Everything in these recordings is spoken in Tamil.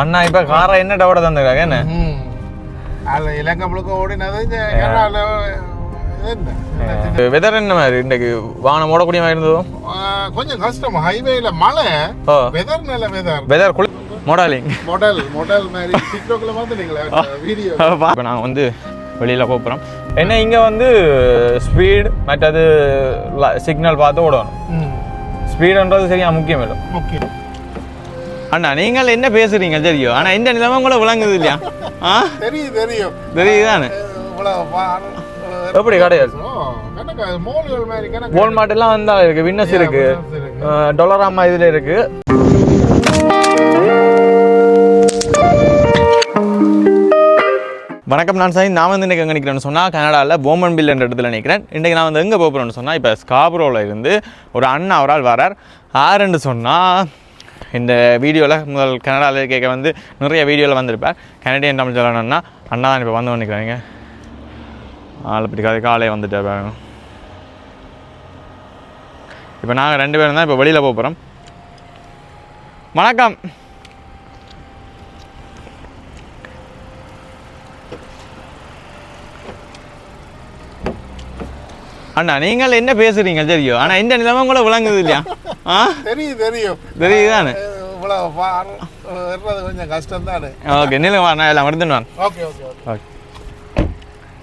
அண்ணா இப்ப காரை என்ன டவோட தந்துருக்காங்க? என்ன. அதுல இலங்கை முழுக்க ஓடினது? வெதர் என்ன? மாதிரி? இன்றைக்கு வானம் ஓடக்கூடிய மாதிரி இருந்ததோ கொஞ்சம் கஷ்டம். ஹைவேல மழை. வெதர் நல்ல வெதர் வெதர் குளி மாடலிங் மாடல் மாடல் மாதிரி. டிக்டாக்ல வந்துட்டீங்களா வீடியோ இப்போ நாங்கள் வந்து வெளியில் போகிறோம் என்ன இங்கே வந்து ஸ்பீட் மற்றது சிக்னல் பார்த்து ஓடணும். ஸ்பீடுன்றது சரியா முக்கியம் இல்லை. ஓகே அண்ணா நீங்கள் என்ன பேசுறீங்க தெரியும்? ஆனால் இந்த நிலைமை கூட விளங்குது இல்லையா? ஆ? தெரியும். தெரியும் தெரியுதானே எப்படி கிடையாது? வால்மார்ட் எல்லாம் வந்தா இருக்கு வின்னஸ் இருக்கு. Winners இருக்கு. டொலராமா இதுல இருக்கு. வணக்கம் நான் சாய் நான் வந்து இன்றைக்கி எங்கே நிற்கிறேன்னு சொன்னால் கனடாவில் போமன் பில் என்ற இடத்துல நிற்கிறேன் இன்றைக்கி நான் வந்து எங்கே போகிறேன்னு சொன்னால் இப்போ ஸ்காப்ரோவில் இருந்து ஒரு அண்ணா ஆள் வரார். ஆறுன்னு சொன்னால் இந்த வீடியோவில் முதல் கனடாவில் கேட்க வந்து நிறைய வீடியோவில் வந்திருப்பார் கனடியன் தமிழ் சொல்லணும்னா அண்ணா தான் இப்போ வந்து நிற்கிறாங்க ஆளை பிடிக்காது காலையே வந்துட்டார் பாருங்க. இப்போ நாங்கள் ரெண்டு பேரும் தான் இப்போ வெளியில் போக போகிறோம் வணக்கம். அண்ணா நீங்கள் என்ன பேசுறீங்க தெரியும். ஆனால் இந்த நிலைமை கூட விளங்குது இல்லையா? ஆ? தெரியும் தெரியும். தெரியுதானே? இவ்வளவு வா- வர்றது கொஞ்சம் கஷ்டம் தானே ஓகே நிலுங்க நான் எல்லாம் ஓகே ஓகே ஓகே. ஓகே.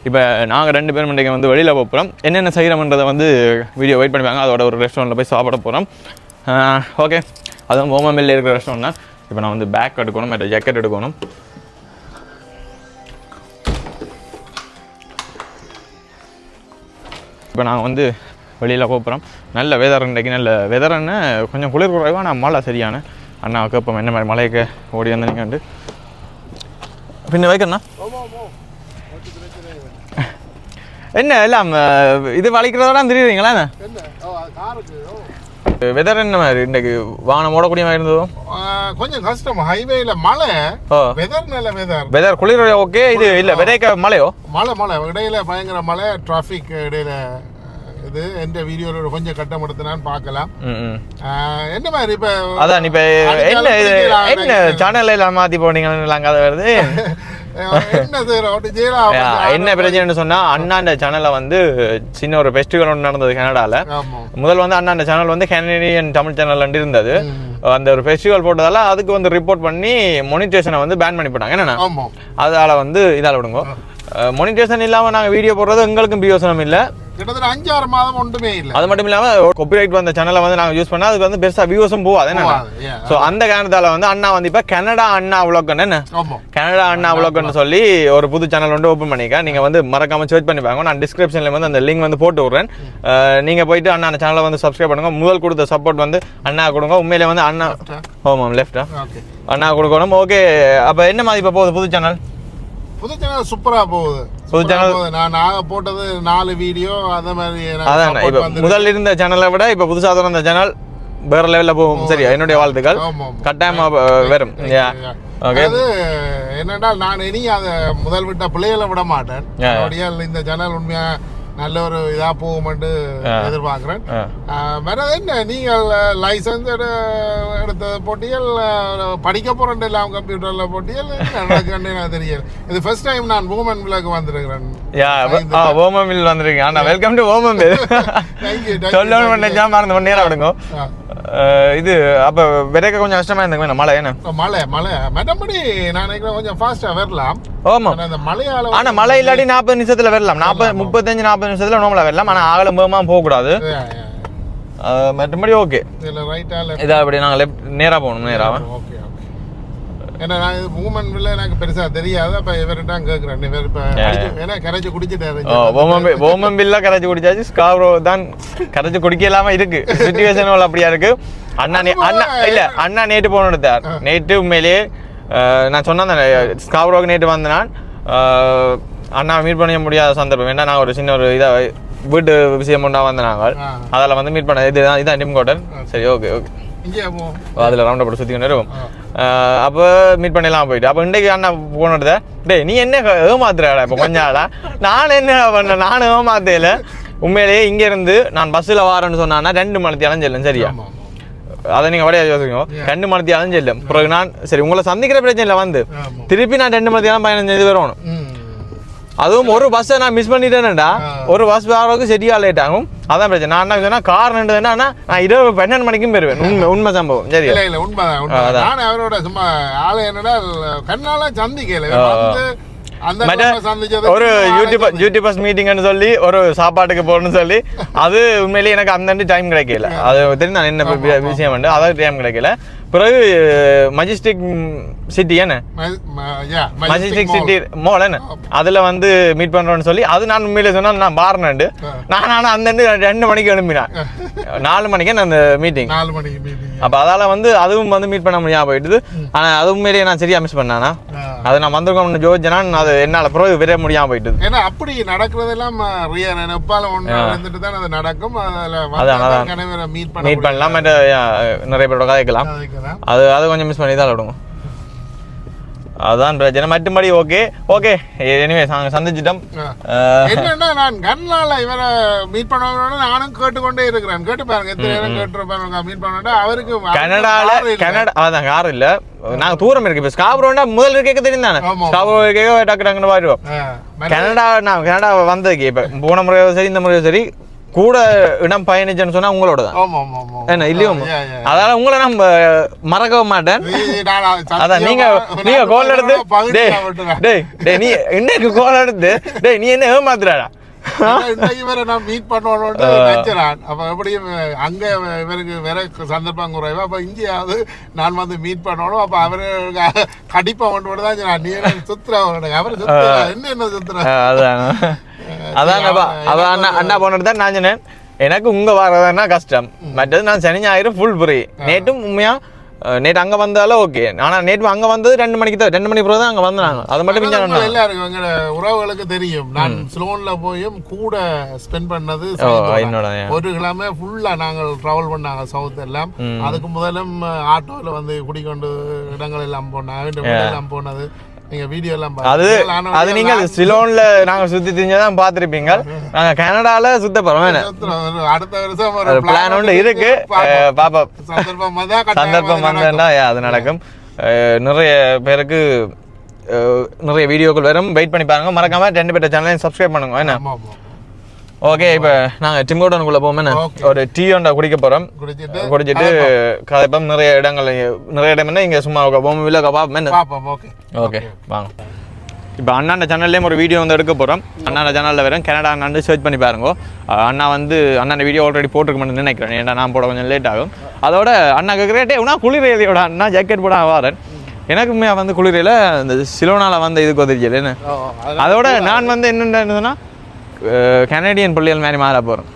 இப்போ நாங்கள் ரெண்டு பேரும் இன்றைக்கி வந்து வெளியில் போகிறோம் என்னென்ன செய்கிறோம்ன்றதை வந்து வீடியோ வெயிட் பண்ணுவாங்க அதோட ஒரு ரெஸ்டாரண்ட்டில் போய் சாப்பிட போகிறோம் ஓகே. அதுவும் ஓமமில்ல இருக்கிற ரெஸ்டாரண்ட் தான். இப்போ நான் வந்து பேக் எடுக்கணும் மற்ற ஜாக்கெட் எடுக்கணும். இப்போ நாங்கள் வந்து வெளியில் போகிறோம் நல்ல வெதர் இன்றைக்கி நல்ல வெதர்ன்னு கொஞ்சம் குளிர் குறைவாக நான் மழை சரியான. அண்ணா கேட்போம் என்ன மாதிரி மழைக்கு ஓடி வந்து? நீங்கள் வந்து பின்ன வைக்கண்ணா என்ன எல்லாம் இது வலிக்கிறதோட தெரியுறீங்களா வெதர் என்ன மாதிரி இன்றைக்கு வானம் ஓடக்கூடிய மாதிரி இருந்ததோ? கொஞ்சம் கஷ்டம். ஹைவேல மழை. வெதர் நல்ல வெதர் வெதர் குளிர் ஓகே. இது இல்லை விதைக்க மழையோ? மழை மழை. இடையில பயங்கர மழை டிராஃபிக் இடையில இது. எந்த வீடியோல கொஞ்சம் கட்டப்படுத்தினான்னு பார்க்கலாம். ம் ம். ஆ, என்ன மாதிரி இப்ப அதான் இப்போ என்ன என்ன சேனல்ல எல்லாம் மாற்றி போனீங்கன்னு அங்கே வருது? என்ன பிரச்சனைன்னு சொன்னா அண்ணாண்ட சேனல்ல வந்து சின்ன ஒரு ஃபெஸ்டிவல் ஒன்று நடந்தது கனடால. முதல் வந்து அண்ணாண்ட சேனல் வந்து கனடியன் தமிழ் சேனல் இருந்தது. அந்த ஒரு ஃபெஸ்டிவல் போட்டதால அதுக்கு வந்து ரிப்போர்ட் பண்ணி மொனிட்டேஷனை வந்து பேன் பண்ணி போட்டாங்க ஆமா. அதால வந்து இதால விடுங்க. மொனிட்டேஷன் இல்லாம நாங்க வீடியோ போடுறது எங்களுக்கும் பிரியோசனம் இல்ல. கிட்டத்தட்ட அஞ்சாறு மாதம் ஒன்றுமே இல்ல. அது மட்டும் இல்லாம காப்பிரைட் வந்த சேனலை வந்து நாங்க யூஸ் பண்ணா அதுக்கு வந்து பெருசா வியூஸும் போகாது. என்ன. ஸோ அந்த காரணத்தால வந்து அண்ணா வந்து இப்ப கனடா அண்ணா அவ்வளோக்கன் என்ன? கனடா அண்ணா அவ்வளோக்கன்னு சொல்லி ஒரு புது சேனல் வந்து ஓப்பன் பண்ணிக்க. நீங்க வந்து மறக்காம சர்ச் பண்ணி பாருங்க. நான் டிஸ்கிரிப்ஷன்ல வந்து அந்த லிங்க் வந்து போட்டு விடுறேன். நீங்க போயிட்டு அண்ணா அந்த சேனலை வந்து சப்ஸ்கிரைப் பண்ணுங்க. முதல் கொடுத்த சப்போர்ட் வந்து அண்ணா கொடுங்க. உண்மையிலே வந்து அண்ணா லெஃப்டா ஓகே அண்ணா கொடுக்கணும். ஓகே அப்ப என்ன மாதிரி இப்போ போகுது புது சேனல் புது சேனல் சூப்பரா போகுது. புது போகுது. நான் நாங்க போட்டது நாலு வீடியோ அந்த மாதிரி அதான் இப்போ. முதல்ல இருந்த சேனலை விட இப்போ புதுசாக திறந்த சேனல் வேற லெவலில் போகும். சரியா? என்னுடைய வாழ்த்துக்கள். கட்டாயமா வரும். அது என்னென்றால் நான் இனி அதை முதல் விட்ட பிள்ளைகளை விட மாட்டேன். இந்த சேனல் உண்மையா நல்ல ஒரு இதா போகும்னு எதிர்பார்க்கிறேன். வேற என்ன நீங்கள் லைசன்ஸ் எடுத்த ஆஹ் படிக்க போறேன் எல்லாம் கம்ப்யூட்டர்ல போட்டிகள் என்ன நடக்குன்னு எனக்கு தெரியல. இது ஃபர்ஸ்ட் டைம் நான் பூமன் விளக்கு வந்திருக்கிறேன். யா ஓமம் மில் வந்திருக்கீங்க. அண்ணா வெல்கம் டு ஓமம் you, சொல்லணும். நினைச்சா மறந்து ஒன் நேரம் விடுங்க இது அப்போ விதைக்க கொஞ்சம் கஷ்டமா இருந்துங்க மழை என்ன? மழை மழை. மற்றபடி நான் கொஞ்சம் ஃபாஸ்டா வரலாம். ஓமாம் ஆனா அந்த மழையால ஆனா மழை இல்லாட்டி நாற்பது நிமிஷத்துல வரலாம். நாற்பது முப்பத்தஞ்சு நாற்பது நிமிஷத்துல நோமலா வரலாம். ஆனா ஆகலம் போகமா போகக்கூடாது. மற்றபடி ஓகே இதுல ரைட்டா இதா அப்படி நாங்கள் லெஃப்ட் நேரா போகணும் நேராக ஏன்னா நான் இது மூமெண்ட் வில்ல எனக்கு பெருசா தெரியாது. அப்ப இவர்கிட்ட கேட்குறேன் இவர் இப்ப ஏன்னா கரைச்சு குடிச்சிட்டாரு ஓமம் பில்லா கரைச்சி குடிச்சாச்சு. ஸ்காப்ரோ தான் கரைச்சி குடிக்க இல்லாம இருக்கு. சுச்சுவேஷன் அப்படியா இருக்கு. அண்ணா அண்ணா இல்ல அண்ணா நேற்று போன எடுத்தார். நேற்று உண்மையிலேயே நான் சொன்னேன் ஸ்காப்ரோக்கு நேற்று வந்த நான் அஹ், அண்ணா மீட் பண்ண முடியாத சந்தர்ப்பம். வேண்டாம் நான் ஒரு சின்ன ஒரு இதா வீட்டு விஷயம் ஒன்றா வந்த நாங்கள். அதில் வந்து மீட் பண்ண இதுதான் இதான் டிம் கோட்டர் சரி ஓகே ஓகே அதில் ரவுண்ட் அப்படி சுற்றி கொண்டு இருக்கும் அப்போ மீட் பண்ணிடலாம் போயிட்டு. அப்போ இன்றைக்கு அண்ணா போனது டேய் நீ என்ன ஏமாத்துறாடா இப்போ கொஞ்ச நாளா? நான் என்ன பண்ணேன் நானும் ஏமாத்தையில உண்மையிலேயே இங்கேருந்து நான் பஸ்ஸில் வரேன்னு சொன்னான்னா ரெண்டு மணி அலைஞ்சிடலாம் சரியா? அதை நீங்கள் வடையா யோசிக்கோ ரெண்டு மணி ஆகும் செல்லும் பிறகு நான் சரி உங்களை சந்திக்கிற பிரச்சனை இல்லை வந்து. திருப்பி நான் ரெண்டு மணி நேரம் பயணம் செய்து வரணும். அதுவும் ஒரு பஸ்ஸை நான் மிஸ் பண்ணிட்டேன்டா. ஒரு பஸ் வரவுக்கு சரியா லேட் ஆகும். அதான் பிரச்சனை. நான் என்ன சொன்னா கார் நின்று என்னன்னா நான் இரவு பன்னெண்டு மணிக்கும் பெறுவேன் உண்மை உண்மை சம்பவம். சரி இல்ல இல்ல உண்மைதான் நான் அவரோட சும்மா ஆளு என்னடா கண்ணால சந்திக்கல. ஒரு யூடியூப். யூடியூபர்ஸ் மீட்டிங்னு சொல்லி ஒரு சாப்பாட்டுக்கு போகணும்னு சொல்லி அது உண்மையிலேயே எனக்கு அந்த டைம் கிடைக்கல அது தெரியும் நான் என்ன விஷயம் வந்து அதாவது டைம் கிடைக்கல பிறகு மஜிஸ்டிக் சிட்டி என்ன? மஜிஸ்டிக். சிட்டி மோல் என்ன? அதுல வந்து மீட் பண்றோம்னு சொல்லி அது நான் உண்மையிலே சொன்னா நான் பாருனேன் நான் ஆனா அந்த ரெண்டு- மணிக்கு எழுப்பினேன் நாலு மணிக்கு அந்த மீட்டிங் நாலு மணிக்கு மீட்டிங் அப்ப அதால வந்து அதுவும் வந்து மீட் பண்ண முடியாம போயிட்டுது. ஆனா அது உண்மையிலேயே நான் சரியா மிஸ் பண்ணானா? அது நான் வந்திருக்கோம்னு ஜோதிச்சனா அது என்னால பிறகு விரைய முடியாம போயிட்டுது. ஏன்னா அப்படி நடக்கிறதெல்லாம் ரியர் ஒண்ணு இருந்துட்டு தான் அது நடக்கும். அதுல மீட் பண்ண மீட் பண்ணலாம் நிறைய பேரோட கதைக்கலாம். அது அது கொஞ்சம் மிஸ் பண்ணி தான் விடுங்க. அதான் பிரச்சனை. மற்றபடி ஓகே ஓகே எனிவே நாங்கள் சந்திச்சிட்டோம். என்னன்னா நான் கண்ணால இவரை மீட் பண்ணவங்களோட நானும் கேட்டுக்கொண்டே இருக்கிறேன். கேட்டு பாருங்க எத்தனை நேரம் கேட்டுருப்பாங்க மீட் பண்ணோட அவருக்கு கனடால. கனடா அதான் கார் இல்ல. நாங்க தூரம் இருக்கு. இப்போ ஸ்காப்ரோண்டா முதல் இருக்க தெரியும் தானே. ஸ்காப்ரோ டக்கு டக்குன்னு பாருவோம் கனடா நான் கனடா வந்ததுக்கு இப்போ போன முறையோ சரி இந்த முறையோ சரி கூட இடம் பயணிச்சேன்னு சொன்னா உங்களோட தான் என்ன இல்லையோ. அதால உங்களை நம்ம மறக்கவும் மாட்டேன். அதான் நீங்க நீங்க கோல் எடுத்து டேய் விட்டுறேன். டேய் டேய் நீ இன்னைக்கு கோல் எடுத்து டேய் நீ என்ன ஏமாத்துறாடா? நான் மீட் பண்ணணும்னு நினைச்சிறான். அப்ப எப்படியும் அங்க இவருக்கு வேற சந்தர்ப்பம் குறைவு. அப்ப இங்கேயாவது நான் வந்து மீட் பண்ணணும். அப்ப அவரு கடிப்பா கொண்டு தான். நீ என்ன சுத்துற அவர்? சுத்துற. என்ன என்ன சுத்துற? அதான் அதான் அண்ணா போனது தான் நான் சொன்னேன். எனக்கு உங்க வரதுன்னா கஷ்டம். மற்றது நான் சனி ஞாயிறு ஃபுல் ஃப்ரீ நேற்றும் உண்மையா நேற்று அங்க வந்தாலும் ஓகே ஆனா நேற்று அங்க வந்தது ரெண்டு மணிக்கு தான் ரெண்டு மணி பிறகு தான் அங்க வந்தாங்க. அது மட்டும் உங்க எல்லாருக்கும் எங்க உறவுகளுக்கு தெரியும். நான் ஸ்லோன்ல போயும் கூட ஸ்பெண்ட் பண்ணது. என்னோட ஒரு கிழமை ஃபுல்லா நாங்கள் டிராவல் பண்ணாங்க சவுத் எல்லாம். அதுக்கு முதலும் ஆட்டோல வந்து குடிக்கொண்டு இடங்கள் எல்லாம் போனாங்க எல்லாம் போனது. நீங்க வீடியோ எல்லாம் அது அது நீங்க சிலோன்ல நாங்க சுத்தி தெரிஞ்சதான் பார்த்திருப்பீங்க. நாங்க கனடால சுத்த போறோம் அடுத்த வருஷம் ஒரு பிளான் ஒன்று இருக்கு. பாப்போம் சந்தர்ப்பம் சந்தர்ப்பம். வந்தா அது நடக்கும். நிறைய பேருக்கு நிறைய வீடியோக்கள் வரும். வெயிட் பண்ணி பாருங்க. மறக்காம ரெண்டு பேர்ட்ட சேனலையும் சப்ஸ்கிரைப் பண்ணுங்க என்ன. ஓகே இப்போ நாங்கள் டிம்கோட்டனுக்குள்ளே போவோம். ஒரு டீ ஒன்றா குடிக்க போகிறோம் குடிச்சிட்டு கதைப்போம். நிறைய இடங்கள் நிறைய இடம் என்ன? இங்கே சும்மா போவோம் இல்லை பார்ப்போம் ஓகே ஓகே வாங்க. இப்போ அண்ணாண்ட சேனல்லேயும் ஒரு வீடியோ வந்து எடுக்க போகிறோம் அண்ணாண்ட சேனலில் வரும் கனடா அண்ணாண்டு சர்ச் பண்ணி பாருங்க. அண்ணா வந்து அண்ணாண்ட வீடியோ ஆல்ரெடி போட்டிருக்கணும்னு நினைக்கிறேன். ஏன்னா நான் போட கொஞ்சம் லேட் ஆகும். அதோட அண்ணா கேட்குறேட்டே உனா குளிரையிலையோட அண்ணா? ஜாக்கெட் போட வாரேன். எனக்குமே வந்து குளிரையில் இந்த சிலோனால வந்து இதுக்கு என்ன? அது- அதோட நான் வந்து என்னென்னா கனடியன் பள்ளிகள் மாதிரி மாற விஷயம்.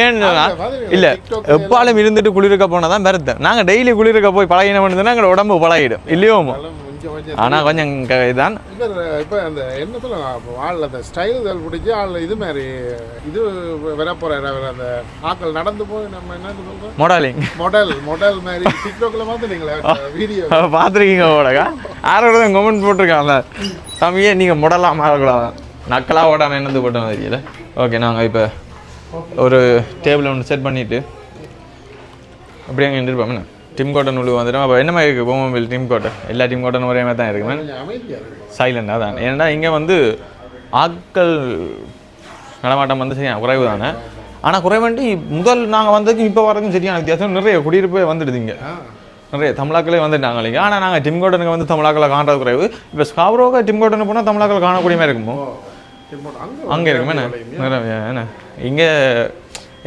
ஏன்னு இல்ல எப்பாலும் இருந்துட்டு குளிர்க்க போனா தான் பெருத்தேன் நாங்க டெய்லி குளிர்க்க போய் பழகின பண்ணுதுன்னா எங்களோட உடம்பு பழகிடும். இல்லையோ எல்லாம் கொஞ்சம் இவர் இப்போ அந்த என்ன சொல்லுங்க ஆள் அந்த ஸ்டைல் பிடிச்சி ஆள் இது மாதிரி இது வர அவர் அந்த ஆட்கள் நடந்து போய் நம்ம என்ன சொல்றோம் மொடாலிங். மாடல் மாடல் மாதிரி. டிக்டாக்ல பார்த்துட்டீங்களா வீடியோ பார்த்துருக்கீங்க ஓடகா யாரோட கமெண்ட் போட்டிருக்காங்க? தம்பியே நீங்க முடலாம் மாறக்கூடாது? நக்கலா ஓடாம என்னது போட்டோம் தெரியல ஓகே நாங்க இப்போ ஒரு டேபிள் ஒன்று செட் பண்ணிட்டு அப்படியே அங்கே நின்றுப்போம் என்ன? டிம் கோட்டன் உள்ள வந்துடும் அப்போ என்ன மாதிரி இருக்குது போமோபில் டிம் கோட்டன் எல்லா டிம் கோட்டன் ஒரே மாதிரி தான் இருக்குமே சைலண்டாக தான். ஏன்னா இங்கே வந்து ஆட்கள் நடமாட்டம் வந்து சரியா குறைவு தானே? ஆனால் குறைவண்டி முதல் நாங்கள் வந்ததுக்கு இப்போ வரைக்கும் சரியான வித்தியாசம். நிறைய குடியிருப்பே வந்துடுது இங்கே. நிறைய தமிழாக்களே வந்துட்டாங்க இல்லைங்க ஆனால் நாங்கள் டிம்கோட்டனுக்கு வந்து தமிழாக்களை காண்றது குறைவு. இப்போ ஸ்காப்ரோக டிம்கோட்டனு போனால் தமிழாக்கள் காணக்கூடிய மாதிரி இருக்குமோ அங்க இருக்குமே என்ன? என்ன? இங்கே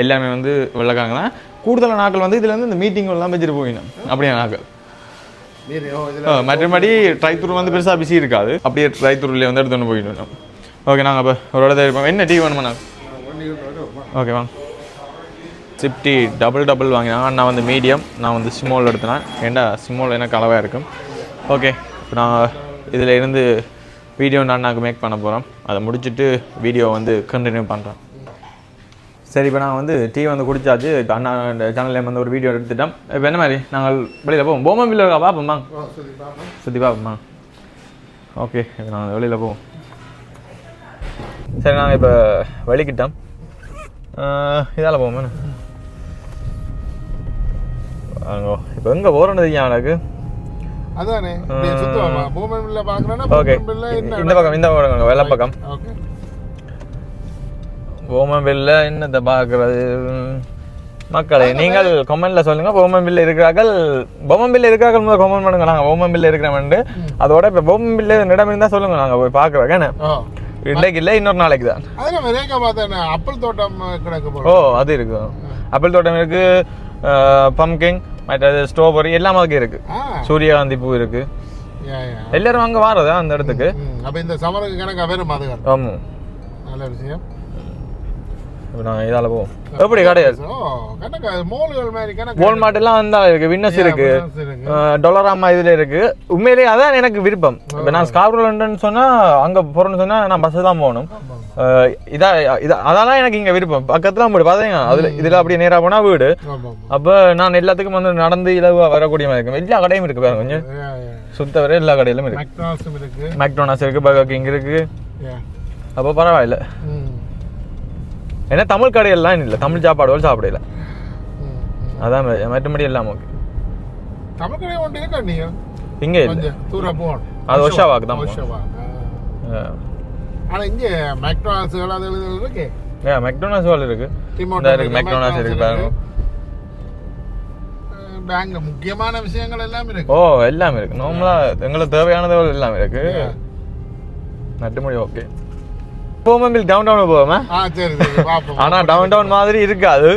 எல்லாமே வந்து வெள்ளக்காரங்க தான். கூடுதலான நாட்கள் வந்து இதுல இருந்து இந்த மீட்டிங் எல்லாம் வச்சுட்டு போயிடணும் அப்படியே நாட்கள் மற்றபடி ட்ரைத்தூர் வந்து பெருசாக பிஸி இருக்காது. அப்படியே ட்ரைத்தூர்லேயே வந்து எடுத்துன்னு போயிட்டு ஓகே நாங்கள் இப்போ ஒரு இடத்துல இருப்போம் என்ன டீ வேணுமா நாங்கள். ஓகே வாங்க. சிப்டி டபுள் டபுள் வாங்கினாங்க நான் வந்து மீடியம் நான் வந்து ஸ்மால் எடுத்தேன். ஏண்டா ஸ்மால் எனக்கு அளவாக இருக்கும் ஓகே இப்போ நான் இதில் இருந்து வீடியோ நான் நாங்கள் மேக் பண்ண போகிறோம் அதை முடிச்சுட்டு வீடியோ வந்து கண்டினியூ பண்ணுறேன் சரி இப்போ நான் வந்து டீ வந்து குடிச்சாச்சு. இப்போ அண்ணா சேனல்ல வந்து ஒரு வீடியோ எடுத்துட்டோம். இப்போ என்ன மாதிரி? நாங்கள் வெளியில் போவோம். போமா பில்லு இருக்கா? பார்ப்போம்மா. சுற்றி பார்ப்போம்மா ஓகே இப்போ நாங்கள் வெளியில் போவோம். சரி நாங்கள் இப்போ வெளிக்கிட்டோம் இதால் போவோம் அங்கே இப்போ எங்கே போகிறோன்னு எனக்கு அதானே? சுத்துவாமா பூமன் பில்ல பாக்குறேன்னா பூமன் பில்ல இந்த பக்கம் இந்த பக்கம் வெள்ளை பக்கம். ஓகே ஓமன் என்னத்தை பார்க்கறது? மக்களே நீங்கள் கமெண்ட்ல சொல்லுங்க. ஓமன் பில் இருக்கிறார்கள். பொம்மன் பில் இருக்கிறார்கள் முதல் கமெண்ட் பண்ணுங்க. நாங்கள் ஓமன் பில் இருக்கிறோம்னு அதோட இப்போ பொம்மன் பில் இடம் இருந்தால் சொல்லுங்க. நாங்கள் போய் பார்க்குறோம். என்ன? இன்னைக்கு இல்லை இன்னொரு நாளைக்கு தான். அப்பல் தோட்டம் கிடக்கு ஓ அது இருக்கு. ஆப்பிள் தோட்டம் இருக்கு. பம்கிங் மற்றது ஸ்ட்ராபெரி எல்லாம் அதுக்கு இருக்கு. சூரியகாந்தி பூ இருக்கு. எல்லாரும் அங்கே வாரதா அந்த இடத்துக்கு? அப்ப இந்த சமருக்கு கணக்கு வரும் அது ஆமாம் நல்ல விஷயம். நான் இதால் போவோம். எப்படி கிடையாது? மாதிரி வால்மார்ட் எல்லாம் வந்தா இருக்கு வின்னஸ் இருக்கு. டொலராமா இதுல இருக்கு. உண்மையிலேயே அதான் எனக்கு விருப்பம். இப்போ நான் ஸ்கார்போ லண்டன் சொன்னா அங்க போறேன்னு சொன்னா நான் பஸ் தான் போகணும். அஹ் இதா இதா அதான் எனக்கு இங்க விருப்பம். பக்கத்துல வீடு பாத்தீங்க அதுல இதுல அப்படியே நேரா போனா வீடு. அப்ப நான் எல்லாத்துக்கும் வந்து நடந்து இலவா வரக்கூடிய மாதிரி இருக்கும் எல்லா கடையும் இருக்கு பாருங்க கொஞ்சம். சுத்த வரை எல்லா கடையிலும் இருக்கு. மேக்டோனாஸ் இருக்கு. பர்கர் கிங் இருக்கு. யா அப்போ பரவாயில்ல. ஏன்னா தமிழ் கடையெல்லாம் இல்லை தமிழ் சாப்பாடுகள் சாப்பிடல. அதான் மற்றபடி எல்லாம் ஓகே தமிழ் கடை ஒன்று இருக்கா நீங்க? இங்கே இல்லை. அது ஒஷாவாக்கு தான் போகணும். ஒஷாவா ஆனா இங்க மெக்டானல்ஸ்கள் அது இருக்கு. ஏன் மெக்டோனாஸ் வேல் இருக்கு. இருக்கு மெக்டோனாஸ் இருக்கு பாருங்க. பேங்க் முக்கியமான விஷயங்கள் எல்லாம் இருக்கு. ஓ எல்லாமே இருக்கு. நார்மலா எங்களுக்கு தேவையானது எல்லாம் இருக்கு. நட்டுமொழி ஓகே போமபில் டவுன் டவுன் போவோமா? ஆ சரி சரி பாப்போம் ஆனா டவுன் டவுன் மாதிரி இருக்காது.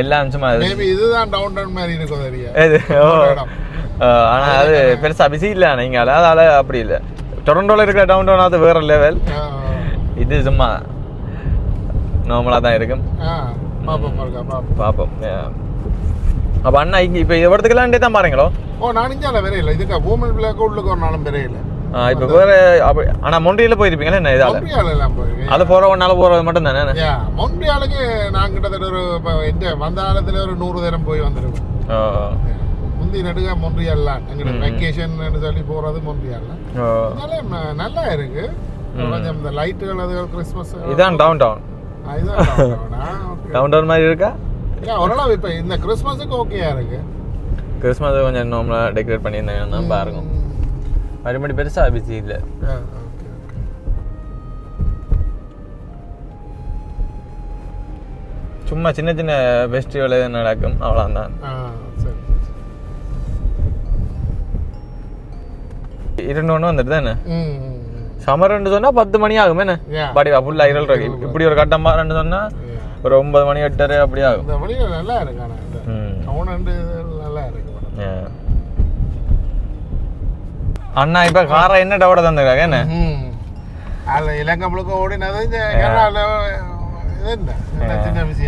எல்லாம் சும்மா இதுதான் டவுன் டவுன் மாதிரி இருக்கும் ஆனா அது பெருசா பிஸி இல்ல நீங்க அதால அப்படி இல்ல. டொரண்டோல இருக்கிற டவுன் டவுன் அது வேற லெவல் இது சும்மா நார்மலா தான் இருக்கும். Yeah. அப்ப அண்ணா இங்க இப்ப எவ்வளோத்துக்கெல்லாம் தான் பாருங்களோ? ஓ நான் இஞ்சால வரையில. இதுக்கு பூமன் பிள்ளைக்கு உள்ளுக்கு ஒரு நாளும் வரையில. இப்ப வேற ஆனா மொன்றியில போயிருப்பீங்களா என்ன இதால? அது போற ஒன்னால போறது மட்டும் தானே மொன்றியாலுக்கு நான் கிட்டத்தட்ட ஒரு இந்த வந்த காலத்துல ஒரு நூறு தரம் போய் வந்திருக்கேன் ஓ, முந்தி நடுக மொன்றியால்லாம் எங்களுக்கு வெக்கேஷன் சொல்லி போறது மொன்றியால்ல ஓ. அதனால நல்லா இருக்கு. கொஞ்சம் இந்த லைட்டுகள் அதுகள் கிறிஸ்மஸ் இதான் டவுன் டவுன் இதுதான். டவுன் டவுன் மாதிரி இருக்கா? ஓரளவு இப்ப இந்த கிறிஸ்மஸுக்கு ஓகேயா இருக்கு. கிறிஸ்மஸ் கொஞ்சம் நார்மலா டெக்கரேட் பண்ணியிருந்தாங்கன்னா பாருங்க ம். மறுபடி பெருசா பிஸி இல்ல. சும்மா சின்ன சின்ன ஃபெஸ்டிவல் நடக்கும். அவ்வளோதான் ஒன்று வந்துட்டு தானே ம். சமர்ன்னு சொன்னா பத்து மணி ஆகும் என்ன? Yeah. பாடிவா ஃபுல்லாக இருள் இருக்கு இப்படி ஒரு கட்டம் பாருன்னு சொன்னா. ஒரு ஒன்பது மணி எட்டரை அப்படி ஆகும். நல்லா இருக்கு நல்லா இருக்கு. அண்ணா இப்ப காரை என்ன டவோட தந்துருக்காங்க என்ன. அதுல இலங்கை முழுக்க ஓடினது என்ன?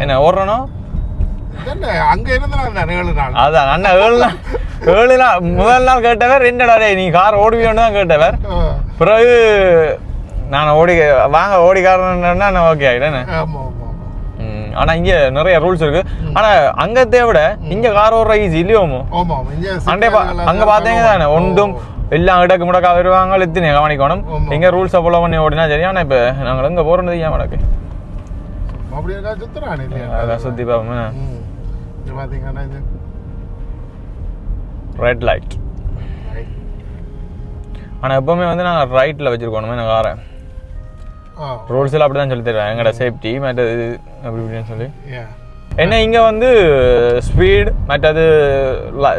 என்ன அங்க இருந்தா ஏழு நாள். அதான் அண்ணா ஏழு நாள். ஏழு நாள் முதல் நாள் கேட்டவர் என்னடா டேய் நீ கார் ஓடுவியோன்னு தான் கேட்டவர். பிறகு நான் ஓடி வாங்க ஓடி காரணம்னா நான் ஓகே ஆகிட்டேன் ஆமா ஆமா ஆமா. ம், ஆனா இங்க நிறைய ரூல்ஸ் இருக்கு. ஆனா அங்கத்தை விட இங்க கார் ஓடுற ஈஸி இல்லையோமோ அண்டே அங்க அதெல்லாம் பாத்தீங்க தானே? ஒன்றும் எல்லாம் இடக்கு முடக்கா வருவாங்க எத்தனை கவனிக்கணும். இங்க ரூல்ஸ் ஃபாலோ பண்ணி ஓடினா சரி. ஆனா இப்ப நாங்கள் எங்க போறது ஏன் வடக்கு அப்படி இருக்கா சுத்துறான் இல்லையா? அதான் சுத்தி பார்ப்போம் ம். இது பாத்தீங்கன்னா இது. ரெட் லைட் ஆனா எப்பவுமே வந்து நாங்கள் ரைட்ல வச்சிருக்கோணுமே நான் காரை. ஆ. ரூல்ஸ் எல்லாம் அப்படிதான் சொல்லி தருவேன் எங்கட சேஃப்டி மற்றது அப்படி இப்படின்னு சொல்லி. என்ன இங்க வந்து ஸ்பீட் மற்றது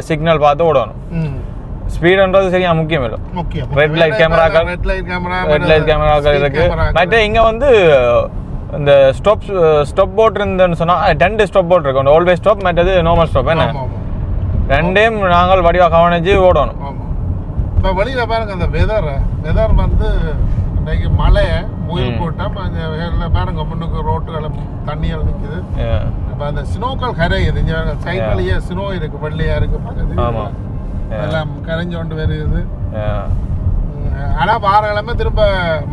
சிக்னல் பார்த்து ஓடணும். ஸ்பீடுன்றது சரியா முக்கியம் இல்லை. Red light cameraக்கள். Red light camera red light கேமராக்கள் இருக்கு. மற்ற இங்க வந்து இந்த ஸ்டாப் ஸ்டாப் போட் இருந்துன்னு சொன்னா ரெண்டு ஸ்டாப் போட் இருக்கு ஆல்வேஸ் ஸ்டாப் மற்றது நார்மல் ஸ்டாப் என்ன? ரெண்டையும் நாங்கள் வடிவா கவனிச்சு ஓடணும். இப்போ வெளியில பாருங்க அந்த வெதர் வெதர் வந்து இன்னைக்கு மழை முயல் அந்த வெயில்ல பாருங்க முன்னுக்கு ரோட்டுகள் தண்ணிகள் நிக்குது. Yeah. இப்போ அந்த ஸ்னோக்கள் கரையுது. இங்க சைக்கிள்லயே ஸ்னோ இருக்கு வெள்ளையா இருக்கு பக்கத்து. எல்லாம் கரைஞ்சு கொண்டு வருது. Yeah. உம், ஆனா வாரக்கிழமை திரும்ப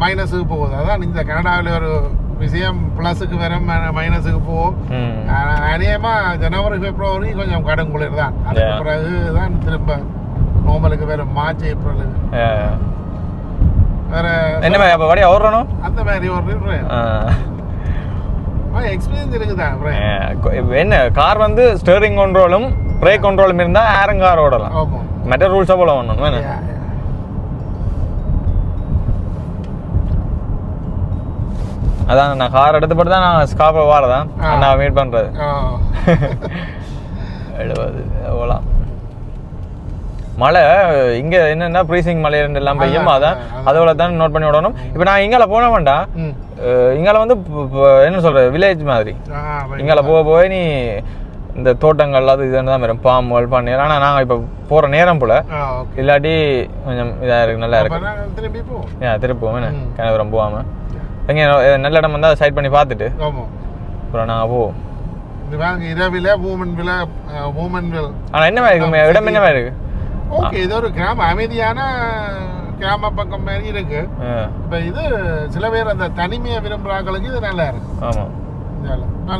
மைனஸுக்கு போகுது. அதான் இந்த கனடாவில் ஒரு விஷயம் பிளஸுக்கு வர மைனஸுக்கு போகும். ம். ஆனா, அநேகமா ஜனவரி பிப்ரவரி கொஞ்சம் கடும் குளிர் தான். அதுக்கு. பிறகு தான் திரும்ப நார்மலுக்கு வேற மார்ச் ஏப்ரல் Yeah. வேற என்ன மாதிரி அப்போ வடிவா ஓடுறணும் அந்த மாதிரி ஒரு எக்ஸ்பீரியன்ஸ் இருக்குதான் என்ன கார் வந்து ஸ்டேரிங் கண்ட்ரோலும் பிரேக் கண்ட்ரோலும் இருந்தால் ஆரம் கார் ஓடலாம். மற்ற ரூல்ஸாக போல வேணும் வேணும் அதான் நான் கார் எடுத்துப்பட்டு தான் நான் ஸ்காப்பை வாரதான். அண்ணா மீட் பண்ணுறது. எழுபது எவ்வளோ மழை இங்கே என்னென்னா ப்ரீசிங் மழை ரெண்டு எல்லாம் பெய்யும் அதான். அதோட தான் நோட் பண்ணி விடணும் இப்போ நான் இங்கால போன வேண்டாம். இங்கால வந்து என்ன சொல்கிறது வில்லேஜ் மாதிரி. இங்கால போக போய் நீ இந்த தோட்டங்கள் அது இதுன்னு தான் வரும் பாம்புகள் பண்ணி ஆனால் நாங்கள் இப்போ போகிற நேரம் போல். இல்லாட்டி கொஞ்சம் இதாக இருக்கு நல்லா இருக்கு திரும்பி போவோம். என்ன ம். கிணறுபுரம் போகாமல் எங்கே நல்ல இடம் வந்தால் சைட் பண்ணி பார்த்துட்டு. அப்புறம் நாங்கள் போவோம் இது பாருங்க, இரவில மூமென்ட்வில மூமென்ட்வில் ஆனால் என்ன மாதிரி இருக்கு இடம் என்ன மாதிரி இருக்கு? ஓகே இது ஒரு கிராம அமைதியான கிராம பக்கம் மாதிரி இருக்கு. இப்ப இது சில பேர் அந்த தனிமையை விரும்புறாங்களுக்கு இது நல்லா இருக்கு. ஆமாம்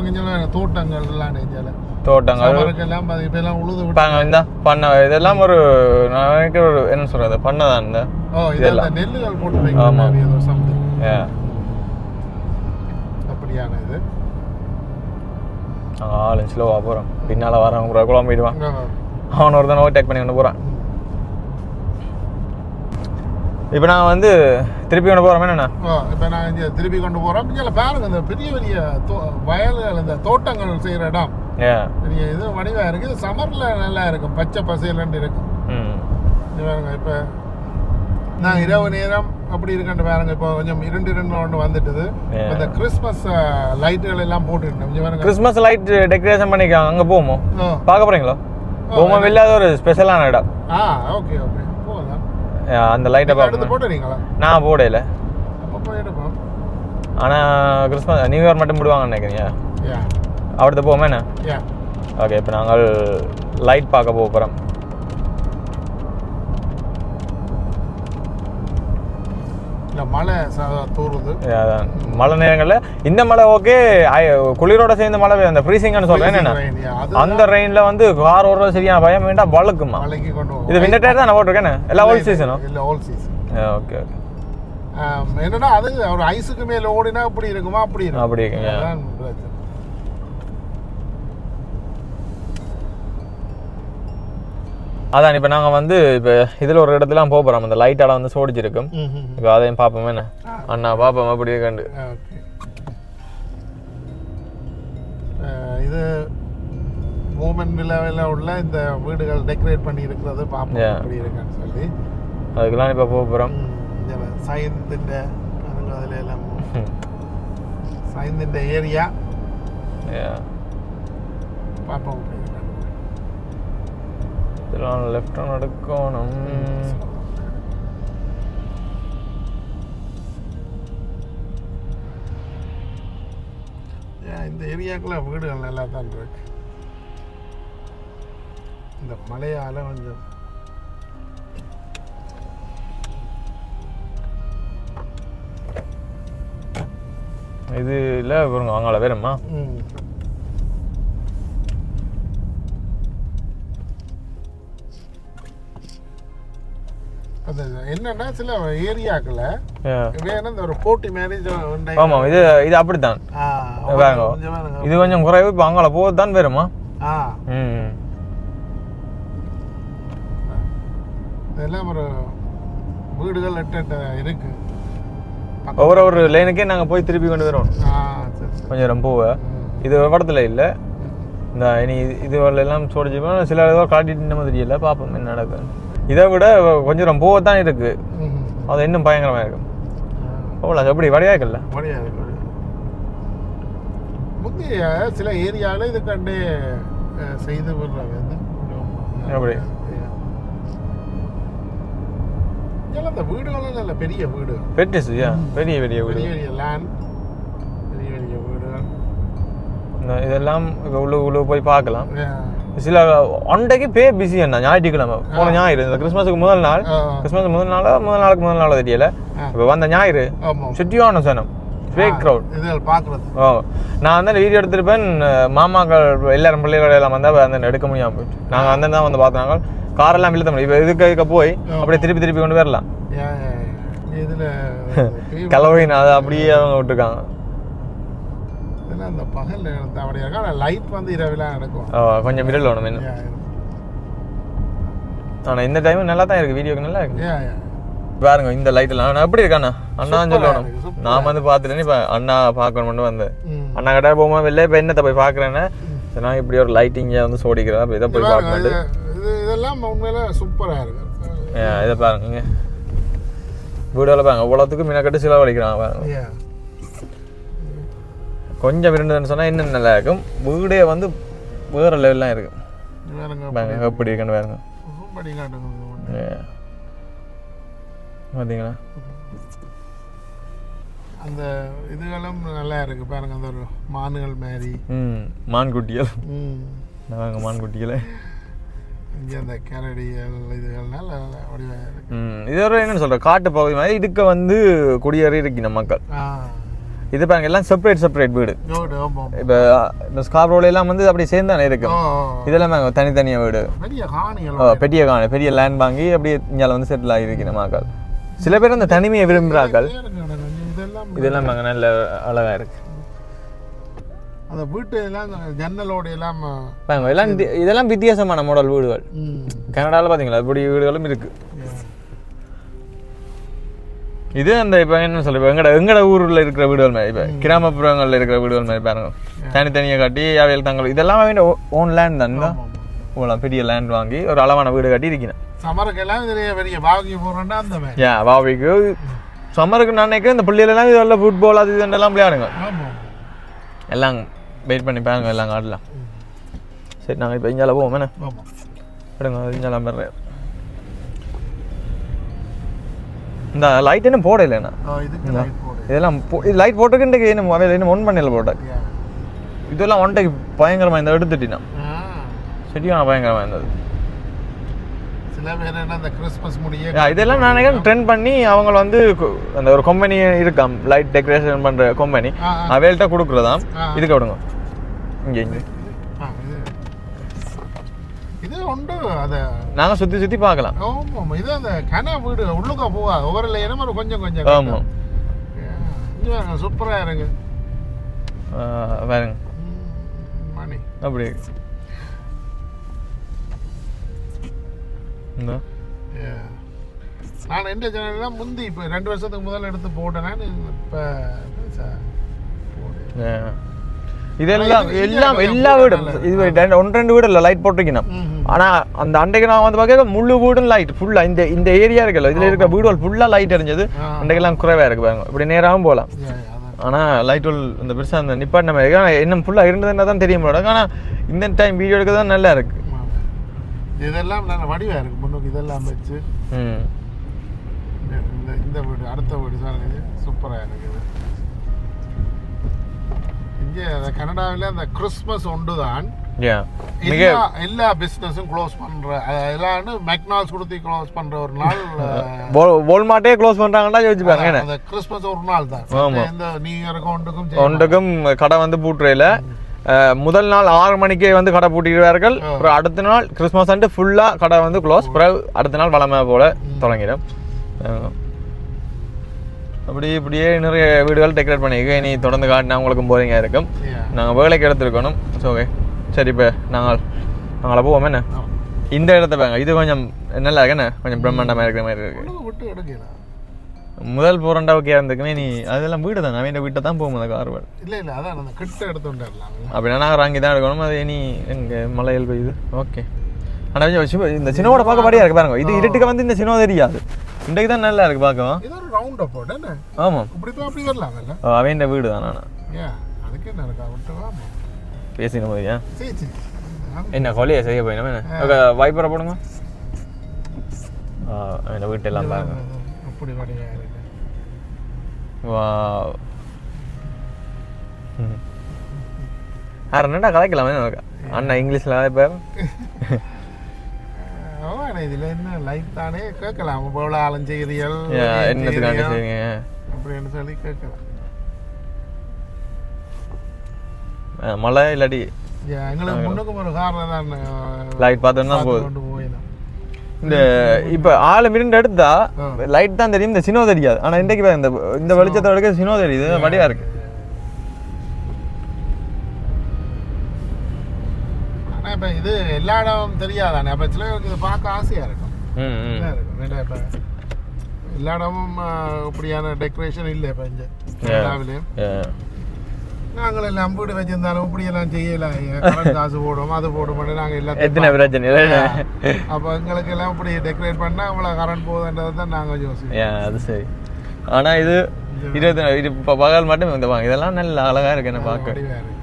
இந்தியால. தோட்டங்கள் எல்லாம் இந்தியால. தோட்டங்கள். சமருக்கெல்லாம் பாதி இப்ப எல்லாம் உழுது விட்டு பாங்க இந்த பண்ண இதெல்லாம் ஒரு நான் ஒரு என்ன சொல்றது பண்ணை தான் இந்த. ஓ இது இதெல்லாம். நெல்லுகள் போட்டு வைக்கிற ஆமா. மாதிரி ஏதோ சம்திங் ஏ அப்படியான இது ஆளு ஸ்லோவாக போகிறோம் பின்னால் வரவங்க கூட குழம்பிடுவான் ஆ. அவன் ஒருத்தன் ஓவர்டேக் பண்ணி கொண்டு போகிறான் இப்போ நான் வந்து திருப்பி கொண்டு போகிறோம் என்னண்ணா? இப்ப நான் இங்க திருப்பி கொண்டு போறோம். இங்க பாருங்க இந்த பெரிய பெரிய வயல்கள் இந்த தோட்டங்கள் செய்யற இடம். பெரிய இது வடிவா இருக்கு. இது சம்மர்ல நல்லா இருக்கும். பச்சை பசேலன்னு இருக்கும். பாருங்க இப்ப நான் இரவு நேரம் அப்படி இருக்கேன் பாருங்க இப்போ கொஞ்சம் இரண்டு இரண்டு ஒன்று வந்துட்டுது. இந்த கிறிஸ்மஸ் லைட்டுகள் எல்லாம் பாருங்க. கிறிஸ்மஸ் லைட் டெக்கரேஷன் பண்ணிக்காங்க அங்கே போவோமோ? பார்க்க போகிறீங்களா போவோம் இல்லாத ஒரு ஸ்பெஷலான இடம். ஆ ஓகே ஓகே. போகலாம். அந்த லைட்டை பார்க்கணும் போட்டுறீங்களா? நான் எடுப்போம் ஆனால் கிறிஸ்மஸ் நியூ இயர் மட்டும் விடுவாங்கன்னு நினைக்கிறீங்க? அவர்கிட்ட போவோமே என்ன? ஓகே இப்போ நாங்கள் லைட் பார்க்க போக போகிறோம் இல்லை மழை அதான். மழை நேரங்களில் இந்த மழை ஓகே குளிரோட சேர்ந்த மழை. அந்த ஃப்ரீசிங்னு சொல்கிறேன் அந்த ரெயினில் வந்து கார் ஓடுறது சரியான பயம் வேண்டாம் வழுக்குமா. இது விண்டர் டயர் தான் நான் போட்டிருக்கேன் எல்லா ஓல்ட் சீசனும் இல்ல ஆல் சீசன் ஓகே ஓகே என்னன்னா அது ஒரு ஐஸுக்கு மேல ஓடினா அப்படி இருக்குமா? அப்படி இருக்கும் அப்படி இருக்குங்க. அதான் இப்போ நாங்கள் வந்து இப்போ இதில் ஒரு இடத்துல போக போகிறோம் அந்த லைட்டால வந்து சோடிச்சிருக்கும். இப்போ அதையும் பார்ப்போம் என்ன? அண்ணா பார்ப்போம் அப்படி கண்டு. இது மூமெண்ட் லெவலில் உள்ள இந்த வீடுகள் டெக்கரேட் பண்ணி இருக்கிறது பார்ப்போம் அப்படி இருக்கான்னு சொல்லி. அதுக்கெல்லாம் இப்போ போக போகிறோம் சயின்ஸின் அதில் எல்லாம் சயின்ஸின் ஏரியா பார்ப்போம் இதெல்லாம் லெஃப்ட் நடக்கணும் இந்த ஏரியாக்குள்ள வீடுகள் நல்லா தான் இருக்கு. இந்த மழையால கொஞ்சம் இது இல்லை பாருங்க அவங்கள வேணுமா? அது என்னன்னா சில ஏரியாக்குள்ள வேணும் இந்த ஒரு போட்டி மேரேஜ் ஆமாம் இது இது அப்படித்தான். இது கொஞ்சம் குறைவு. இப்போ அவங்கள போக தான் வருமா ம். இதெல்லாம் ஒரு வீடுகள் எட்டு இருக்கு. ஒவ்வொரு ஒரு லைனுக்கே நாங்கள் போய் திருப்பி கொண்டு சரி கொஞ்சம் ரொம்ப. இது விவரத்தில் இல்லை. இந்த இனி இது எல்லாம் சோடிச்சு சில ஏதோ காட்டிட்டு நம்ம தெரியல பார்ப்போம் என்ன நடக்கும் இதை விட கொஞ்சம் ரொம்ப தான் இருக்கு. ம். அது இன்னும் பயங்கரமாக இருக்கும். அவ்வளோ எப்படி வடியாக்கல்ல முடியாது முடியாது. முந்தைய சில ஏரியாவில் இது கண்டு செய்து விடுறாங்க? இதெல்லாம் இந்த வீடுகளும் நல்ல பெரிய வீடு. பெட்டிஸ் பெரிய பெரிய வீடு. பெரிய பெரிய லேண்ட் பெரிய பெரிய இந்த இதெல்லாம் உள்ள உள்ள போய் பார்க்கலாம். சில அண்டைக்கு பே பிஸி என்ன ஞாயிற்றுக்கிழமை. போன ஞாயிறு. இந்த கிறிஸ்மஸுக்கு முதல் நாள். கிறிஸ்மஸ் முதல் நாளோ? முதல் நாளுக்கு முதல் நாளோ தெரியல. இப்போ வந்த ஞாயிறு. சுற்றியான சனம். ஃபேக் க்ரௌட் ஓ. நான் வந்து வீடியோ எடுத்திருப்பேன். மாமாக்கள் எல்லாரும் பிள்ளைகளோட எல்லாம் வந்தால் அந்த எடுக்க முடியாம போயிட்டு நாங்கள் வந்து தான் வந்து பார்த்தாங்க காரெல்லாம் இழுத்த முடியும். இப்போ இதுக்கு இதுக்கு போய் அப்படியே திருப்பி திருப்பி கொண்டு வரலாம் கலவரின் அதை அப்படியே அவங்க விட்டுருக்காங்க. இந்த பகல் நேரத்தை அப்படி இருக்கா லைட் வந்து இரவிலாம் நடக்கும். கொஞ்சம் மிரல் வேணும் என்ன ஆனால் இந்த டைம் நல்லா தான் இருக்குது வீடியோக்கு நல்லா இருக்கு. பாருங்க இந்த லைட் எல்லாம். நான் எப்படி இருக்காண்ணா அண்ணா? சொல்லணும். நான் வந்து பார்த்துட்டேன் இப்போ அண்ணா பார்க்கணும்னு வந்தேன். அண்ணா கிட்ட போகும்போது வெளில இப்போ என்னத்தை போய் பார்க்குறேன்னு. நான் இப்படி ஒரு லைட்டிங்கை வந்து சோடிக்கிறேன் அப்போ இதை போய் இது பாருங்க, பார்க்க இது இது இதெல்லாம் உண்மையில சூப்பரா இருக்கு. இதை பாருங்க வீடியோவில் பாருங்க இவ்வளோத்துக்கு மினக்கட்டு செலவழிக்கிறான் பாருங்க. கொஞ்சம் இருந்ததுன்னு சொன்னால் இன்னும் நல்லா இருக்கும் வீடே வந்து வேறு லெவல்லாம் இருக்கு. இது பாருங்க பாருங்க எப்படி இருக்குன்னு பாருங்க. பார்த்தீங்களா அந்த இதுகளும் நல்லா இருக்கு பாருங்க அந்த ஒரு மானுகள் மாதிரி. ம் மான்குட்டிகள். ம். நாங்கள் மான்குட்டிகளை. இங்கே அந்த கரடிகள் இதுகள் நல்ல நல்ல வடிவாக இருக்கு. ம் இது ஒரு என்னன்னு சொல்கிறேன் காட்டு பகுதி மாதிரி இதுக்கு வந்து குடியேறி இருக்கணும் மக்கள். ஆ. இது பாருங்க எல்லாம் செப்பரேட் செப்பரேட் வீடு. இப்போ இந்த ஸ்கார்ப்ரோல எல்லாம் வந்து அப்படி சேர்ந்து தானே இருக்கும் இதெல்லாம் பாருங்க தனித்தனியாக வீடு. பெரிய காணி பெரிய லேண்ட் வாங்கி அப்படியே இங்கே வந்து செட்டில் ஆகியிருக்கிற மக்கள். சில பேர் அந்த தனிமையை விரும்புகிறார்கள். இதெல்லாம் பாருங்க நல்ல அழகா இருக்கு. அந்த வீட்டு எல்லாம் ஜன்னலோட எல்லாம் பாருங்க எல்லாம் இது- இதெல்லாம் வித்தியாசமான மாடல் வீடுகள். கனடாவில் பார்த்தீங்களா இப்படி வீடுகளும் இருக்கு. Yeah. இது அந்த இப்போ என்ன இப்போ எங்கட எங்கட ஊரில் இருக்கிற வீடுகள் மாதிரி இப்போ கிராமப்புறங்களில் இருக்கிற வீடுகள் மாதிரி பாருங்க தனித்தனியாக கட்டி அவையில் தங்கள் இதெல்லாம் அவங்க ஓன் லேண்ட் தான். போகலாம் பெரிய லேண்ட் வாங்கி ஒரு அளவான வீடு கட்டி இருக்கிறேன் சமருக்கெல்லாம் பெரிய பாகி போறோம்னா அந்த மாதிரி. ஏன் வாவிக்கு சம்மருக்கு நான் நினைக்கிறேன் இந்த பிள்ளைகளெல்லாம் இது வரல ஃபுட்பால் அது இதுன்றெல்லாம் விளையாடுங்க. எல்லாம் வெயிட் பண்ணி பாருங்க எல்லாம் காட்டலாம். சரி நாங்கள் இப்போ இஞ்சால போவோம் என்ன? விடுங்க இஞ்சாலாம் இந்த லைட் என்ன போட இல்லைண்ணா ஆ, இதுக்கு லைட் போடு இதெல்லாம் லைட் போட்டுக்கு இன்றைக்கு என்ன அவையில் இன்னும் ஒன் பண்ணல போட்ட. இதெல்லாம் ஒன்றைக்கு பயங்கரமாக இந்த எடுத்துட்டினா. சரியான பயங்கரமாக இருந்தது. என்ன இதெல்லாம் நான் நினைக்கிறேன் ட்ரெண்ட் பண்ணி அவங்க வந்து அந்த ஒரு கம்பெனி இருக்காம் லைட் டெக்கரேஷன் பண்ணுற கம்பெனி. அவைகள்கிட்ட கொடுக்குறதாம். இதுக்கு விடுங்க இங்கே இங்கே. இது இது உண்டு அதை. நாங்கள் சுற்றி சுற்றி பார்க்கலாம். ஆமாம் இது அந்த கன வீடு உள்ளுக்க போகாது ஒவ்வொரு லைனும் ஒரு கொஞ்சம் கொஞ்சம் ஆமாம் சூப்பராக இருக்கு பாருங்க ம், மணி. அப்படி. நான் எந்த சேனல்லாம் முந்தி இப்போ ரெண்டு வருஷத்துக்கு முதல்ல எடுத்து போட்டேன் இப்போ. இதெல்லாம் இது- இது எல்லாம் எல்லா வீடும். இது ஒன்று ரெண்டு வீடு இல்லை லைட் போட்டிருக்கணும் ஆனா அந்த அன்றைக்கு நான் வந்து பார்க்க முழு வீடும் லைட் ஃபுல்லா இந்த இந்த ஏரியா இருக்குல்ல இதுல இருக்கிற வீடுகள் ஃபுல்லா லைட் எரிஞ்சது. அன்றைக்கெல்லாம் குறைவா இருக்கு பாருங்க இப்படி நேராகவும் போகலாம் ஆனா லைட் இந்த பெருசா அந்த நிப்பாட்டின மாதிரி இருக்கு. ஆனா இன்னும் ஃபுல்லா இருந்ததுன்னா தான் தெரிய முடியாது ஆனா இந்த டைம் வீடியோ எடுக்க தான் நல்லா இருக்கு இதெல்லாம் நல்ல வடிவாக இருக்கு முன்னுக்கு இதெல்லாம் வச்சு இந்த- வீடு அடுத்த வீடு சூப்பராக இருக்குது இங்கே கனடாவில் அந்த கிறிஸ்மஸ் ஒன்று தான் எல்லா எல்லா பிஸ்னஸும் க்ளோஸ் பண்ற அஹ் எல்லாம் மெக்னால்ஸ் கொடுத்து க்ளோஸ் பண்ற ஒரு நாள் வால்மார்ட்டே க்ளோஸ் பண்றாங்கன்னா என்ன? அந்த கிறிஸ்மஸ் ஒரு நாள் தான். எந்த நியூ செய்ய ஒன்றுக்கும் கடை வந்து பூட்டுறையில முதல் நாள் ஆறு மணிக்கே வந்து கடை பூட்டிடுவார்கள். அப்புறம் அடுத்த நாள் கிறிஸ்மஸ் அண்டு ஃபுல்லாக கடை வந்து க்ளோஸ் அப்புறம் அடுத்த நாள் வளமை போல தொடங்கிடும். அப்படி இப்படியே நிறைய வீடுகள் டெக்கரேட் பண்ணிக்க இனி தொடர்ந்து காட்டினா உங்களுக்கும் போரிங்காக இருக்கும். நாங்கள் வேலைக்கு எடுத்துருக்கணும். ஸோ ஓகே சரி இப்போ நாங்கள் நாங்கள போவோம் என்ன. இந்த இடத்த பாருங்க. இது கொஞ்சம் நல்லா இருக்கு என்ன? கொஞ்சம் பிரம்மாண்டமாக இருக்கிற மாதிரி இருக்கு. முதல் போறண்டா ஓகே இருந்துக்குமே நீ அதெல்லாம் வீடு தான்? அவன் வீட்டை தான் போகும் அந்த கார் இல்ல இல்ல அதான் அந்த கிட்ட எடுத்து அப்படின்னா நாங்கள் அங்கே தான் எடுக்கணும். அது இனி எங்க மலையில் பெய்யுது. ஓகே ஆனால் இந்த சினோட பார்க்க படியா இருக்கு பாருங்க. இது இருட்டுக்கு வந்து இந்த சினோ தெரியாது. இன்றைக்கு தான் நல்லா இருக்கு பார்க்கவும் இது ஒரு ரவுண்ட் அப் என்ன? ஆமாம் இப்படி போய் அப்படி வரலாம்ல அவன் வீடு தான் நான்? அதுக்கு என்ன இருக்கா? பேசின போது என்ன கொலையை செய்ய போயினோம் என்ன? ஓகே வைப்பரை போடுங்க. அவன் வீட்டு எல்லாம் பாருங்க. அப்படி வா ஆ ரெண்டா கதைக்கலாம் என்ன அண்ணா இங்கிலீஷில் இப்போ ஆமாம் இதுல என்ன லைஃப் தானே கேட்கலாம். இவ்வளோ செய்வீங்க அப்படின்னு சொல்லி கேட்கலாம். மழை இல்லாட்டி ஏன், எங்களுக்கு முன்னுக்கும் ஒரு காரணம் தான் லைட் இந்த இப்போ ஆளு மிருண்டு எடுத்தா லைட் தான் தெரியும் இந்த சினோ தெரியாது. ஆனா இன்றைக்கு இந்த இந்த வெளிச்சத்தை எடுக்க சினோ தெரியுது வடிவா இருக்கு. இப்ப இது எல்லா இடமும் தெரியாதானே? அப்ப சில பேருக்கு இதை பார்க்க ஆசையா இருக்கும். இருக்கும். இப்ப எல்லா இடமும் இப்படியான டெக்கரேஷன் இல்லை இப்போ இங்கே. எல்லாவிலையும். நாங்கள் எல்லாம் வீடு வச்சிருந்தாலும் இப்படி எல்லாம் செய்யல கரண்ட் காசு போடுவோம் அது போடுவோம் நாங்கள் எத்தனை எல்லாத்தையும் பிரச்சனை? அப்போ எங்களுக்கு எல்லாம் இப்படி டெக்கரேட் பண்ணால் அவ்வளோ கரண்ட் போகுதுன்றது தான் நாங்கள் ஏன் அது சரி. ஆனா இது இருபத்தி இது இப்போ பகல் மட்டும் இந்த வாங்க. இதெல்லாம் நல்ல அழகா இருக்கு என்ன பார்க்க. வடிவா இருக்கு.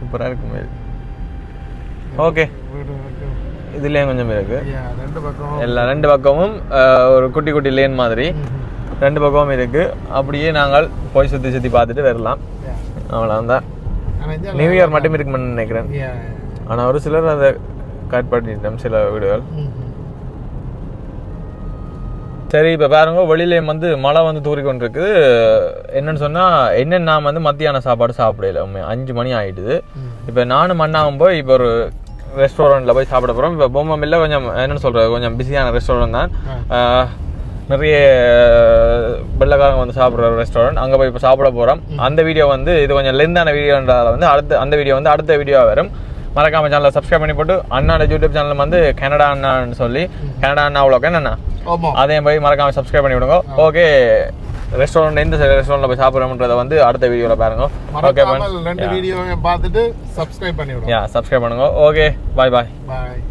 சூப்பரா இருக்கும் ஓகே. இதுலயும் கொஞ்சம் இருக்கு. எல்லா ரெண்டு பக்கமும் ஒரு குட்டி குட்டி லேன் மாதிரி. ரெண்டு பக்கமும் இருக்கு. அப்படியே நாங்கள் போய் சுத்தி சுத்தி பார்த்துட்டு வரலாம். அவ்வளோதான் நியூ இயர் மட்டும் இருக்குமென்னு நினைக்கிறேன். Yeah. ஆனா ஒரு சிலர் அதை கட் பண்ணிட்டோம் சில வீடுகள். சரி இப்போ பாருங்க வெளியிலேயும் வந்து மழை வந்து தூறி கொண்டிருக்குது. என்னன்னு சொன்னா என்ன நான் வந்து மத்தியான சாப்பாடு சாப்பிடல. உண்மை அஞ்சு மணி ஆயிடுது ம். இப்போ நானும் மண்ணாவும் போய் இப்போ ஒரு ரெஸ்டாரண்ட்டில் போய் சாப்பிட போகிறோம் இப்போ பொம்மைமில்ல கொஞ்சம் என்னன்னு சொல்கிறது கொஞ்சம் பிஸியான ரெஸ்டாரண்ட் தான். நிறைய வெள்ளக்காரங்க வந்து சாப்பிட்ற ரெஸ்டாரண்ட் அங்கே போய் இப்போ சாப்பிட போகிறோம் அந்த வீடியோ வந்து இது கொஞ்சம் லென்த்தான வீடியோன்றதால வந்து அடுத்த அந்த வீடியோ வந்து அடுத்த வீடியோ வரும். மறக்காம சேனலை சப்ஸ்கிரைப் பண்ணி போட்டு அண்ணாட யூடியூப் சேனல் வந்து கனடா அண்ணான்னு சொல்லி கனடா அண்ணா அவ்வளோ என்னண்ணா? அதையும் போய் மறக்காம சப்ஸ்கிரைப் பண்ணி விடுங்க. ஓகே ரெஸ்டாரண்ட் எந்த ரெஸ்டாரண்ட்ல போய் சாப்பிடுறோம்ன்றத வந்து அடுத்த வீடியோல பாருங்க. ஓகே ரெண்டு வீடியோ பார்த்துட்டு சப்ஸ்கிரைப் பண்ணி விடுங்க யா சப்ஸ்கிரைப் பண்ணுங்க. ஓகே பாய் பாய் பாய்